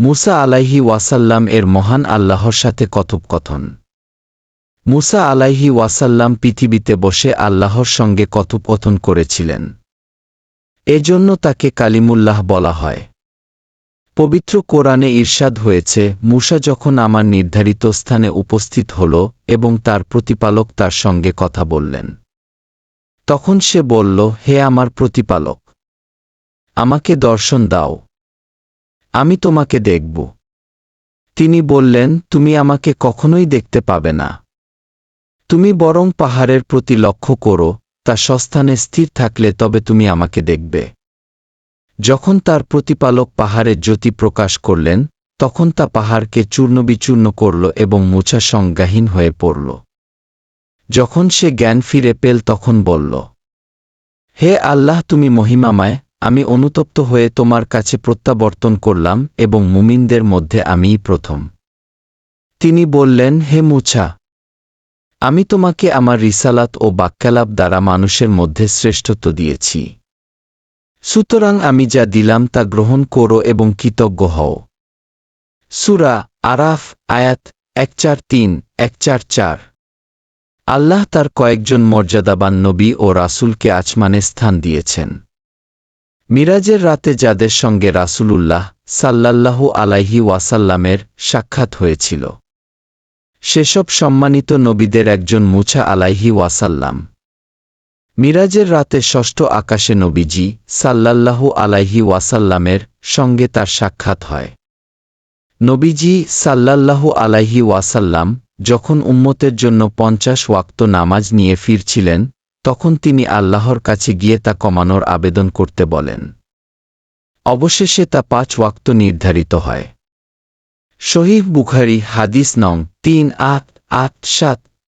মুসা আলাইহি ওয়াসাল্লাম এর মহান আল্লাহর সাথে কথোপকথন। মুসা আলাইহি ওয়াসাল্লাম পৃথিবীতে বসে আল্লাহর সঙ্গে কথোপকথন করেছিলেন। এজন্য তাকে কালিমুল্লাহ বলা হয়। পবিত্র কোরআনে ঈর্ষাদ হয়েছে, মুসা যখন আমার নির্ধারিত স্থানে উপস্থিত হল এবং তার প্রতিপালক তার সঙ্গে কথা বললেন। তখন সে বলল, হে আমার প্রতিপালক, আমাকে দর্শন দাও। আমি তোমাকে দেখব। তিনি বললেন, তুমি আমাকে কখনোই দেখতে পাবে না। তুমি বরং পাহাড়ের প্রতি লক্ষ্য করো, তা সস্থানে স্থির থাকলে তবে তুমি আমাকে দেখবে। যখন তার প্রতিপালক পাহাড়ের জ্যোতি প্রকাশ করলেন, তখন তা পাহাড়কে চূর্ণবিচূর্ণ করল এবং মোছা সংজ্ঞাহীন হয়ে পড়ল। যখন সে জ্ঞান ফিরে পেল, তখন বলল, হে আল্লাহ, তুমি মহিমামায় আমি অনুতপ্ত হয়ে তোমার কাছে প্রত্যাবর্তন করলাম এবং মুমিনদের মধ্যে আমিই প্রথম। তিনি বললেন, হে মুছা, আমি তোমাকে আমার রিসালাত ও বাক্যালাপ দ্বারা মানুষের মধ্যে শ্রেষ্ঠত্ব দিয়েছি। সুতরাং আমি যা দিলাম তা গ্রহণ করো এবং কৃতজ্ঞ হও। সুরা আরাফ, আয়াত এক চার তিন, এক চার চার। আল্লাহ তার কয়েকজন মর্যাদাবান নবী ও রাসূলকে আচমানে স্থান দিয়েছেন। মিরাজের রাতে যাদের সঙ্গে রাসূলুল্লাহ সাল্লাল্লাহু আলাইহি ওয়াসাল্লামের সাক্ষাৎ হয়েছিল, সেসব সম্মানিত নবীদের একজন মুছা আলাইহি ওয়াসাল্লাম। মিরাজের রাতে ষষ্ঠ আকাশে নবীজি সাল্লাল্লাহু আলাইহি ওয়াসাল্লামের সঙ্গে তার সাক্ষাৎ হয়। নবীজি সাল্লাল্লাহু আলাইহি ওয়াসাল্লাম যখন উম্মতের জন্য পঞ্চাশ ওয়াক্ত নামাজ নিয়ে ফিরছিলেন তখন তিনি আল্লাহর কাছে গিয়ে তা কমানোর আবেদন করতে বলেন। অবশেষে তা পাঁচ ওয়াক্ত নির্ধারিত হয়। শহীদ বুখারি হাদিস নং তিন আট আট সাত